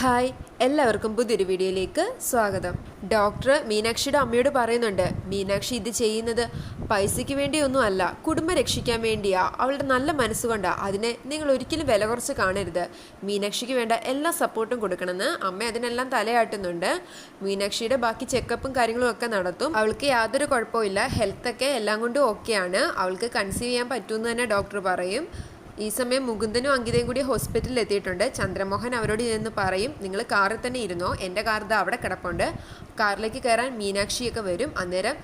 Hi എല്ലാവർക്കും പുതിയൊരു വീഡിയോയിലേക്ക് സ്വാഗതം. ഡോക്ടർ മീനാക്ഷിയുടെ അമ്മയോട് പറയുന്നുണ്ട് മീനാക്ഷി ഇത് ചെയ്യുന്നത് പൈസയ്ക്ക് വേണ്ടിയൊന്നും അല്ല കുടുംബം രക്ഷിക്കാൻ വേണ്ടിയാ. അവളുടെ നല്ല മനസ്സുകൊണ്ടാണ് അതിനെ നിങ്ങൾ ഒരിക്കലും വില കുറച്ച് കാണരുത്. മീനാക്ഷിക്ക് വേണ്ട എല്ലാ സപ്പോർട്ടും കൊടുക്കണമെന്ന് അമ്മ അതിനെല്ലാം തലയാട്ടുന്നുണ്ട്. മീനാക്ഷിയുടെ ബാക്കി ചെക്കപ്പും കാര്യങ്ങളും ഒക്കെ നടത്തും. അവൾക്ക് യാതൊരു കുഴപ്പമില്ല ഹെൽത്തൊക്കെ എല്ലാം കൊണ്ടും ഓക്കെയാണ്. അവൾക്ക് കൺസീവ് ചെയ്യാൻ പറ്റുമെന്ന് തന്നെ ഡോക്ടർ പറയും. ഈ സമയം മുകുന്ദനും അങ്കിതയും കൂടി ഹോസ്പിറ്റലിൽ എത്തിയിട്ടുണ്ട് ചന്ദ്രമോഹൻ അവരോട് ചെന്ന് പറയും നിങ്ങൾ കാറിൽ തന്നെ ഇരുന്നോ? എന്റെ കാർ ഇതാ അവിടെ കിടപ്പുണ്ട്. കാറിലേക്ക് കയറാൻ മീനാക്ഷിയൊക്കെ വരും. അന്നേരം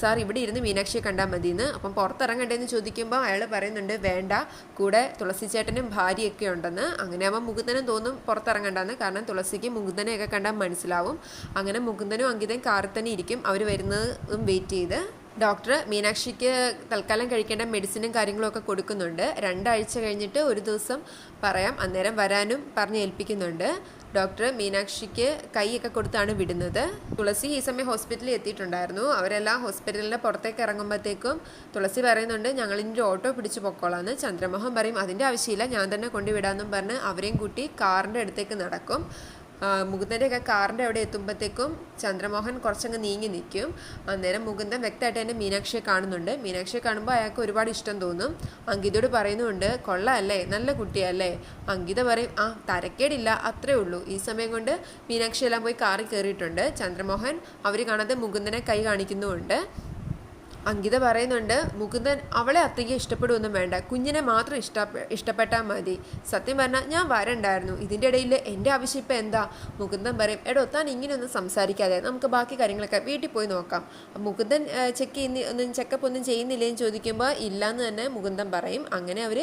സാർ ഇവിടെ ഇരുന്ന് മീനാക്ഷിയെ കണ്ടാൽ മതിയെന്ന് അപ്പം പുറത്തിറങ്ങണ്ടേന്ന് ചോദിക്കുമ്പോൾ അയാൾ പറയുന്നുണ്ട് വേണ്ട കൂടെ തുളസി ചേട്ടനും ഭാര്യയൊക്കെ ഉണ്ടെന്ന്. അങ്ങനെ ആവുമ്പോൾ മുകുന്ദനും തോന്നും പുറത്തിറങ്ങണ്ടെന്ന്. കാരണം തുളസിക്ക് മുകുന്ദനെയൊക്കെ കണ്ടാൽ മനസ്സിലാവും. അങ്ങനെ മുകുന്ദനും അങ്കിതയും കാറിൽ തന്നെ ഇരിക്കും. അവർ വരുന്നതും വെയിറ്റ് ചെയ്ത് ഡോക്ടർ മീനാക്ഷിക്ക് തൽക്കാലം കഴിക്കേണ്ട മെഡിസിനും കാര്യങ്ങളൊക്കെ കൊടുക്കുന്നുണ്ട്. രണ്ടാഴ്ച കഴിഞ്ഞിട്ട് ഒരു ദിവസം പറയാം. അന്നേരം വരാനും പറഞ്ഞ് ഏൽപ്പിക്കുന്നുണ്ട്. ഡോക്ടർ മീനാക്ഷിക്ക് കൈയൊക്കെ കൊടുത്താണ് വിടുന്നത്. തുളസി ഈ സമയം ഹോസ്പിറ്റലിൽ എത്തിയിട്ടുണ്ടായിരുന്നു. അവരെല്ലാം ഹോസ്പിറ്റലിന്റെ പുറത്തേക്ക് ഇറങ്ങുമ്പോഴത്തേക്കും തുളസി പറയുന്നുണ്ട് ഞങ്ങൾ ഇനി ഓട്ടോ പിടിച്ച് പൊക്കോളാന്ന്. ചന്ദ്രമോഹൻ പറയും അതിന്റെ ആവശ്യമില്ല ഞാൻ തന്നെ കൊണ്ടുവിടാമെന്നും പറഞ്ഞ് അവരെയും കൂട്ടി കാറിന്റെ അടുത്തേക്ക് നടക്കും. മുകുന്ദന്റെയൊക്കെ കാറിന്റെ അവിടെ എത്തുമ്പോഴത്തേക്കും ചന്ദ്രമോഹൻ കുറച്ചങ്ങ് നീങ്ങി നിൽക്കും. അന്നേരം മുകുന്ദൻ വ്യക്തമായിട്ട് തന്നെ മീനാക്ഷിയെ കാണുന്നുണ്ട്. മീനാക്ഷിയെ കാണുമ്പോൾ അയാൾക്ക് ഒരുപാട് ഇഷ്ടം തോന്നും. അങ്കിതയോട് പറയുന്നുണ്ട് കൊള്ളാമല്ലേ നല്ല കുട്ടിയല്ലേ? അങ്കിത പറയും ആ തരക്കേടില്ല അത്രേ ഉള്ളൂ. ഈ സമയം കൊണ്ട് മീനാക്ഷി എല്ലാം പോയി കാറിൽ കയറിയിട്ടുണ്ട് ചന്ദ്രമോഹൻ അവർ കാണാതെ മുകുന്ദനെ കൈ കാണിക്കുന്നുമുണ്ട്. അങ്കിത പറയുന്നുണ്ട് മുകുന്ദൻ അവളെ അത്രയ്ക്ക് ഇഷ്ടപ്പെടുമൊന്നും വേണ്ട. കുഞ്ഞിനെ മാത്രം ഇഷ്ട ഇഷ്ടപ്പെട്ടാൽ മതി. സത്യം പറഞ്ഞാൽ ഞാൻ വരണ്ടായിരുന്നു. ഇതിന്റെ ഇടയിൽ എന്റെ ആവശ്യം ഇപ്പം എന്താ? മുകുന്ദൻ പറയും എടോ താൻ ഇങ്ങനെയൊന്നും സംസാരിക്കാതെ നമുക്ക് ബാക്കി കാര്യങ്ങളൊക്കെ വീട്ടിൽ പോയി നോക്കാം. മുകുന്ദൻ ചെക്ക് ചെയ്യുന്ന ഒന്നും ചെക്കപ്പ് ഒന്നും ചെയ്യുന്നില്ലേന്ന് ചോദിക്കുമ്പോൾ ഇല്ലയെന്ന് തന്നെ മുകുന്ദൻ പറയും. അങ്ങനെ അവർ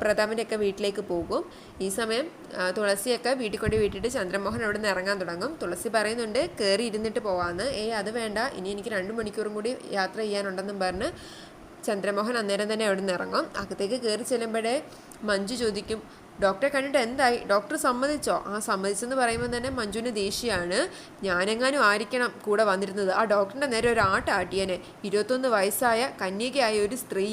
പ്രതാപന്റെ ഒക്കെ വീട്ടിലേക്ക് പോകും. ഈ സമയം തുളസിയൊക്കെ വീട്ടിൽ കൊണ്ട് വീട്ടിട്ട് ചന്ദ്രമോഹൻ അവിടെ നിന്ന് ഇറങ്ങാൻ തുടങ്ങും. തുളസി പറയുന്നുണ്ട് കയറി ഇരുന്നിട്ട് പോവാന്ന്. ഏ അത് വേണ്ട. ഇനി എനിക്ക് രണ്ട് മണിക്കൂറും കൂടി യാത്ര ചെയ്യാനുണ്ടെന്നും പറഞ്ഞ് ചന്ദ്രമോഹൻ അന്നേരം തന്നെ അവിടെ നിന്ന് ഇറങ്ങും. അകത്തേക്ക് കയറി ചെല്ലുമ്പോഴേ മഞ്ജു ചോദിക്കും ഡോക്ടറെ കണ്ടിട്ട് എന്തായി? ഡോക്ടർ സമ്മതിച്ചോ? ആ സമ്മതിച്ചെന്ന് പറയുമ്പോൾ തന്നെ മഞ്ജുവിന് ദേഷ്യമാണ്. ഞാനെങ്ങാനും ആയിരിക്കണം കൂടെ വന്നിരുന്നത്. ആ ഡോക്ടറിന്റെ നേരെ ഒരു ആട്ടാട്ടിയനെ. ഇരുപത്തൊന്ന് വയസ്സായ കന്യകയായ ഒരു സ്ത്രീ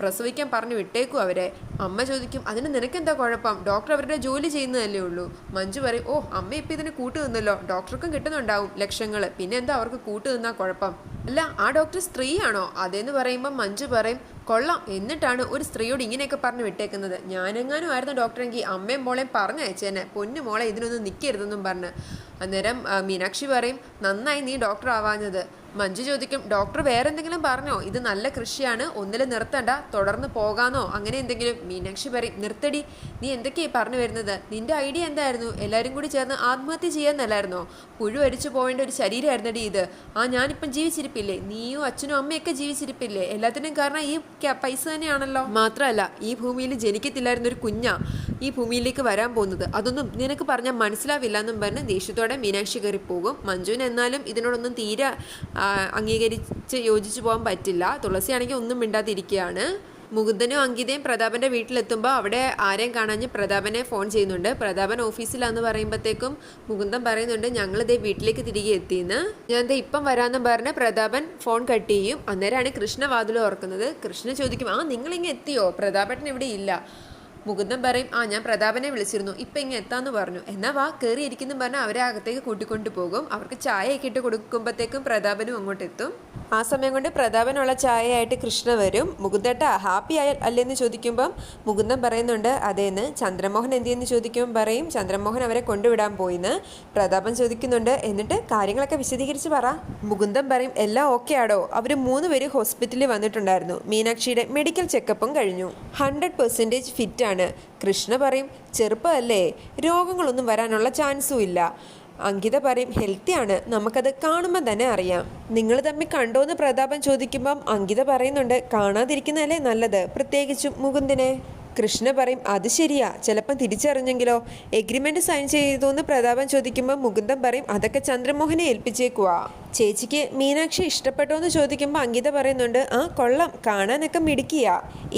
പ്രസവിക്കാൻ പറഞ്ഞു വിട്ടേക്കും അവരെ. അമ്മ ചോദിക്കും അതിന് നിനക്കെന്താ കുഴപ്പം? ഡോക്ടർ അവരുടെ ജോലി ചെയ്യുന്നതല്ലേ ഉള്ളൂ? മഞ്ജു പറയും ഓ അമ്മ ഇപ്പം ഇതിന് കൂട്ടു നിന്നല്ലോ. ഡോക്ടർക്കും കിട്ടുന്നുണ്ടാവും ലക്ഷങ്ങൾ പിന്നെ എന്താ അവർക്ക് കൂട്ടു നിന്നാൽ കുഴപ്പം? അല്ല ആ ഡോക്ടർ സ്ത്രീയാണോ? അതെന്ന് പറയുമ്പോൾ മഞ്ജു പറയും കൊള്ളാം. എന്നിട്ടാണ് ഒരു സ്ത്രീയോട് ഇങ്ങനെയൊക്കെ പറഞ്ഞു വിട്ടേക്കുന്നത്. ഞാനെങ്ങാനും ആയിരുന്നു ഡോക്ടറെങ്കിൽ അമ്മയും മോളെയും പറഞ്ഞയച്ചേനെ പൊന്നു മോളെ ഇതിനൊന്നും നിൽക്കരുതെന്നും പറഞ്ഞ്. അന്നേരം മീനാക്ഷി പറയും നന്നായി നീ ഡോക്ടർ ആവാഞ്ഞത് മഞ്ജു ചോദിക്കും ഡോക്ടർ വേറെ എന്തെങ്കിലും പറഞ്ഞോ? ഇത് നല്ല കൃഷിയാണ് ഒന്നിൽ നിർത്തണ്ട തുടർന്ന് പോകാന്നോ? അങ്ങനെ എന്തെങ്കിലും? മീനാക്ഷി പറയും നിർത്തടി നീ എന്തൊക്കെയായി പറഞ്ഞു വരുന്നത്? നിന്റെ ഐഡിയ എന്തായിരുന്നു? എല്ലാവരും കൂടി ചേർന്ന് ആത്മഹത്യ ചെയ്യാന്നല്ലായിരുന്നോ? പുഴു അരിച്ചു പോകേണ്ട ഒരു ശരീരമായിരുന്നടി ഇത്. ആ ഞാനിപ്പം ജീവിച്ചിരിപ്പില്ലേ? നീയോ അച്ഛനും അമ്മയൊക്കെ ജീവിച്ചിരിപ്പില്ലേ? എല്ലാത്തിനും കാരണം ഈ പൈസ തന്നെയാണല്ലോ. മാത്രമല്ല ഈ ഭൂമിയിൽ ജനിക്കത്തില്ലായിരുന്നൊരു കുഞ്ഞാ. ഈ ഭൂമിയിലേക്ക് വരാൻ പോകുന്നത്. അതൊന്നും നിനക്ക് പറഞ്ഞാൽ മനസ്സിലാവില്ല എന്നും പറഞ്ഞ് ദേഷ്യത്തോടെ മീനാക്ഷി കയറി പോകും മഞ്ജുവിന് എന്നാലും ഇതിനോടൊന്നും തീരെ അംഗീകരിച്ച് യോജിച്ചു പോകാൻ പറ്റില്ല. തുളസിയാണെങ്കിൽ ഒന്നും മിണ്ടാതിരിക്കുകയാണ്. മുകുന്ദനും അങ്കിതയും പ്രതാപന്റെ വീട്ടിലെത്തുമ്പോൾ അവിടെ ആരെയും കാണാഞ്ഞ് പ്രതാപനെ ഫോൺ ചെയ്യുന്നുണ്ട്. പ്രതാപൻ ഓഫീസിലാന്ന് പറയുമ്പോഴത്തേക്കും മുകുന്ദൻ പറയുന്നുണ്ട് ഞങ്ങൾ ഞങ്ങളിതേ വീട്ടിലേക്ക് തിരികെ എത്തിയെന്ന് ഞാൻ ദേ ഇപ്പം വരാമെന്ന് പറഞ്ഞ് പ്രതാപൻ ഫോൺ കട്ട് ചെയ്യും. അന്നേരമാണ് കൃഷ്ണ വാതിൽ ഓർക്കുന്നത് കൃഷ്ണ ചോദിക്കും ആ നിങ്ങളിങ്ങ് എത്തിയോ? പ്രതാപേട്ടൻ ഇവിടെ ഇല്ല. മുകുന്ദൻ പറയും ആ ഞാൻ പ്രതാപനെ വിളിച്ചിരുന്നു. ഇപ്പം ഇങ്ങനെ എത്താന്ന് പറഞ്ഞു. എന്നാ വാ കയറിയിരിക്കുന്നു പറഞ്ഞാൽ അവരെ അകത്തേക്ക് കൂട്ടിക്കൊണ്ടു പോകും അവർക്ക് ചായയൊക്കെ ഇട്ട് കൊടുക്കുമ്പോഴത്തേക്കും പ്രതാപനും അങ്ങോട്ട് എത്തും ആ സമയം കൊണ്ട് പ്രതാപനുള്ള ചായയായിട്ട് കൃഷ്ണ വരും. മുകുന്ദേട്ട ഹാപ്പി ആയ അല്ലെന്ന് ചോദിക്കുമ്പം മുകുന്ദൻ പറയുന്നുണ്ട് അതേന്ന്. ചന്ദ്രമോഹൻ എന്തിയെന്ന് ചോദിക്കുമ്പോൾ പറയും. ചന്ദ്രമോഹൻ അവരെ കൊണ്ടുവിടാൻ പോയിന്ന്. പ്രതാപൻ ചോദിക്കുന്നുണ്ട് എന്നിട്ട് കാര്യങ്ങളൊക്കെ വിശദീകരിച്ച് പറ. മുകുന്ദൻ പറയും എല്ലാം ഓക്കെ ആടോ. അവർ മൂന്ന് പേര് ഹോസ്പിറ്റലിൽ വന്നിട്ടുണ്ടായിരുന്നു. മീനാക്ഷിയുടെ മെഡിക്കൽ ചെക്കപ്പും കഴിഞ്ഞു. ഹൺഡ്രഡ് പെർസെന്റേജ് ഫിറ്റാണ് കൃഷ്ണ പറയും ചെറുപ്പമല്ലേ. രോഗങ്ങളൊന്നും വരാനുള്ള ചാൻസും ഇല്ല. അങ്കിത പറയും ഹെൽത്തിയാണ് നമുക്കത് കാണുമ്പോൾ തന്നെ അറിയാം. നിങ്ങൾ തമ്മിൽ കണ്ടോന്ന് പ്രതാപൻ ചോദിക്കുമ്പം അങ്കിത പറയുന്നുണ്ട് കാണാതിരിക്കുന്നതല്ലേ നല്ലത്? പ്രത്യേകിച്ചും മുകുന്ദനെ. കൃഷ്ണ പറയും അത് ശരിയാ. ചിലപ്പം തിരിച്ചറിഞ്ഞെങ്കിലോ. എഗ്രിമെന്റ് സൈൻ ചെയ്തു എന്ന് പ്രതാപൻ ചോദിക്കുമ്പോൾ മുകുന്ദം പറയും അതൊക്കെ ചന്ദ്രമോഹനെ ഏൽപ്പിച്ചേക്കുവാ. ചേച്ചിക്ക് മീനാക്ഷി ഇഷ്ടപ്പെട്ടോ എന്ന് ചോദിക്കുമ്പോൾ അങ്കിത പറയുന്നുണ്ട് ആ കൊള്ളം കാണാനൊക്കെ മിടുക്കിയ.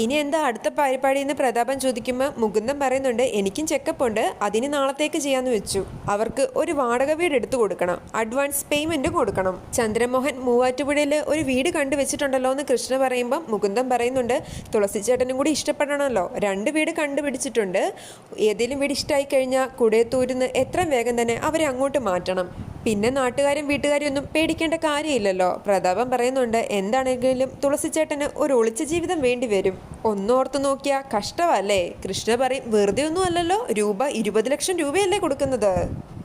ഇനി എന്താ അടുത്ത പരിപാടി എന്ന് പ്രതാപൻ ചോദിക്കുമ്പോൾ മുകുന്ദം പറയുന്നുണ്ട് എനിക്കും ചെക്കപ്പ് ഉണ്ട് അതിന് നാളത്തേക്ക് ചെയ്യാന്ന് വെച്ചു. അവർക്ക് ഒരു വാടക വീട് എടുത്തു കൊടുക്കണം. അഡ്വാൻസ് പേയ്മെന്റ് കൊടുക്കണം. ചന്ദ്രമോഹൻ മൂവാറ്റുപുഴയിൽ ഒരു വീട് കണ്ടു വെച്ചിട്ടുണ്ടല്ലോ എന്ന് കൃഷ്ണ പറയുമ്പം മുകുന്ദം പറയുന്നുണ്ട് തുളസി ചേട്ടനും കൂടി ഇഷ്ടപ്പെടണമല്ലോ രണ്ട് വീട് കണ്ടുപിടിച്ചിട്ടുണ്ട്. ഏതെങ്കിലും വീട് ഇഷ്ടമായി കഴിഞ്ഞാൽ കുടയത്തൂരിന്ന് എത്രയും വേഗം തന്നെ അവരെ അങ്ങോട്ട് മാറ്റണം. പിന്നെ നാട്ടുകാരും വീട്ടുകാരും ഒന്നും പേടിക്കേണ്ട കാര്യമില്ലല്ലോ. പ്രതാപം പറയുന്നുണ്ട് എന്താണെങ്കിലും തുളസി ചേട്ടന് ഒരു ഒളിച്ച ജീവിതം വേണ്ടി വരും. ഒന്നോർത്ത് നോക്കിയാൽ കഷ്ടമല്ലേ കൃഷ്ണ പറയും വെറുതെ ഒന്നും അല്ലല്ലോ. രൂപ ഇരുപത് ലക്ഷം രൂപയല്ലേ കൊടുക്കുന്നത്.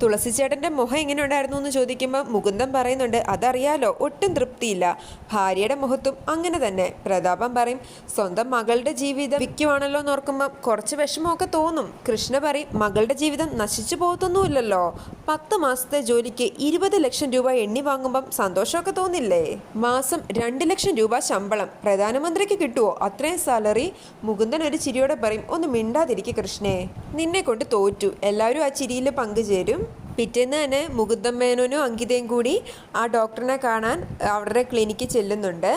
തുളസി ചേട്ടന്റെ മുഖം എങ്ങനെ ഉണ്ടായിരുന്നു എന്ന് ചോദിക്കുമ്പോൾ മുകുന്ദം പറയുന്നുണ്ട് അതറിയാലോ ഒട്ടും തൃപ്തിയില്ല. ഭാര്യയുടെ മുഖത്തും അങ്ങനെ തന്നെ. പ്രതാപം പറയും സ്വന്തം മകളുടെ ജീവിതം വിൽക്കുവാണല്ലോ എന്ന് ഓർക്കുമ്പോൾ കുറച്ച് വിഷമമൊക്കെ തോന്നും. കൃഷ്ണ പറയും മകളുടെ ജീവിതം നശിച്ചു പോകത്തൊന്നുമില്ലല്ലോ. പത്ത് മാസത്തെ ജോലിക്ക് ഇരുപത് ലക്ഷം രൂപ എണ്ണി വാങ്ങുമ്പം സന്തോഷമൊക്കെ തോന്നില്ലേ? മാസം രണ്ട് ലക്ഷം രൂപ ശമ്പളം പ്രധാനമന്ത്രിക്ക് കിട്ടുമോ അത്രയും സാലറി? മുകുന്ദൻ ഒരു ചിരിയോടെ പറയും ഒന്ന് മിണ്ടാതിരിക്കെ കൃഷ്ണേ. നിന്നെ കൊണ്ട് തോറ്റു. എല്ലാവരും ആ ചിരിയിൽ പങ്കുചേരും. പിറ്റേന്ന് തന്നെ മുകുന്ദൻ മേനോനും അങ്കിതയും കൂടി ആ ഡോക്ടറിനെ കാണാൻ അവരുടെ ക്ലിനിക്കിൽ ചെല്ലുന്നുണ്ട്.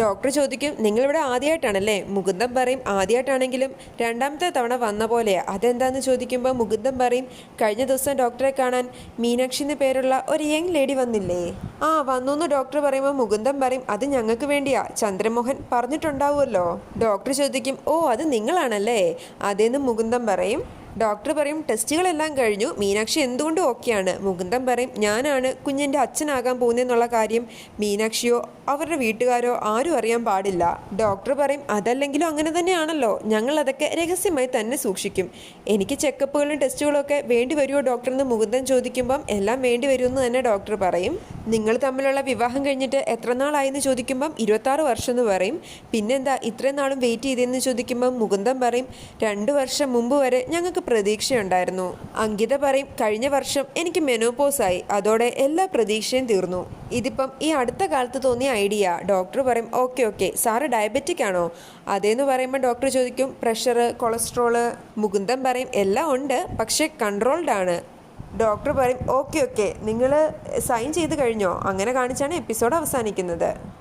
ഡോക്ടർ ചോദിക്കും നിങ്ങളിവിടെ ആദ്യമായിട്ടാണല്ലേ മുകുന്ദൻ പറയും ആദ്യമായിട്ടാണെങ്കിലും രണ്ടാമത്തെ തവണ വന്ന പോലെ. അതെന്താന്ന് ചോദിക്കുമ്പോൾ മുകുന്ദൻ പറയും കഴിഞ്ഞ ദിവസം ഡോക്ടറെ കാണാൻ മീനാക്ഷി എന്ന് പേരുള്ള ഒരു യങ് ലേഡി വന്നില്ലേ? ആ വന്നു എന്ന് ഡോക്ടർ പറയുമ്പോൾ മുകുന്ദൻ പറയും അത് ഞങ്ങൾക്ക് വേണ്ടിയാ. ചന്ദ്രമോഹൻ പറഞ്ഞിട്ടുണ്ടാവുമല്ലോ ഡോക്ടർ ചോദിക്കും ഓ അത് നിങ്ങളാണല്ലേ? അതേന്ന് മുകുന്ദൻ പറയും. ഡോക്ടർ പറയും ടെസ്റ്റുകളെല്ലാം കഴിഞ്ഞു. മീനാക്ഷി എന്തുകൊണ്ടും ഓക്കെയാണ്. മുകുന്ദൻ പറയും ഞാനാണ് കുഞ്ഞിന്റെ അച്ഛനാകാൻ പോകുന്നതെന്നുള്ള കാര്യം. മീനാക്ഷിയോ അവരുടെ വീട്ടുകാരോ ആരും അറിയാൻ പാടില്ല. ഡോക്ടർ പറയും അതല്ലെങ്കിലും അങ്ങനെ തന്നെയാണല്ലോ. ഞങ്ങൾ അതൊക്കെ രഹസ്യമായി തന്നെ സൂക്ഷിക്കും. എനിക്ക് ചെക്കപ്പുകളും ടെസ്റ്റുകളും ഒക്കെ വേണ്ടി വരുമോ ഡോക്ടർ? എന്ന് മുകുന്ദൻ ചോദിക്കുമ്പം എല്ലാം വേണ്ടി വരുമെന്ന് തന്നെ ഡോക്ടർ പറയും. നിങ്ങൾ തമ്മിലുള്ള വിവാഹം കഴിഞ്ഞിട്ട് എത്ര നാളായെന്ന് ചോദിക്കുമ്പം ഇരുപത്താറ് വർഷം എന്ന് പറയും. പിന്നെന്താ ഇത്രയും നാളും വെയിറ്റ് ചെയ്തതെന്ന് ചോദിക്കുമ്പം മുകുന്ദം പറയും രണ്ട് വർഷം മുമ്പ് വരെ ഞങ്ങൾക്ക് പ്രതീക്ഷയുണ്ടായിരുന്നു. അങ്കിത പറയും കഴിഞ്ഞ വർഷം എനിക്ക് മെനോപോസായി അതോടെ എല്ലാ പ്രതീക്ഷയും തീർന്നു. ഇതിപ്പം ഈ അടുത്ത കാലത്ത് തോന്നിയ ഐഡിയ ഡോക്ടർ പറയും ഓക്കെ ഓക്കെ സാറ് ഡയബറ്റിക് ആണോ? അതേന്ന് പറയുമ്പോൾ ഡോക്ടർ ചോദിക്കും പ്രഷർ കൊളസ്ട്രോൾ മുകുന്ദം പറയും എല്ലാം ഉണ്ട് പക്ഷേ കൺട്രോൾഡ് ആണ്. ഡോക്ടർ പറയും ഓക്കെ ഓക്കെ നിങ്ങൾ സൈൻ ചെയ്ത് കഴിഞ്ഞോ? അങ്ങനെ കാണിച്ചാണ് എപ്പിസോഡ് അവസാനിക്കുന്നത്.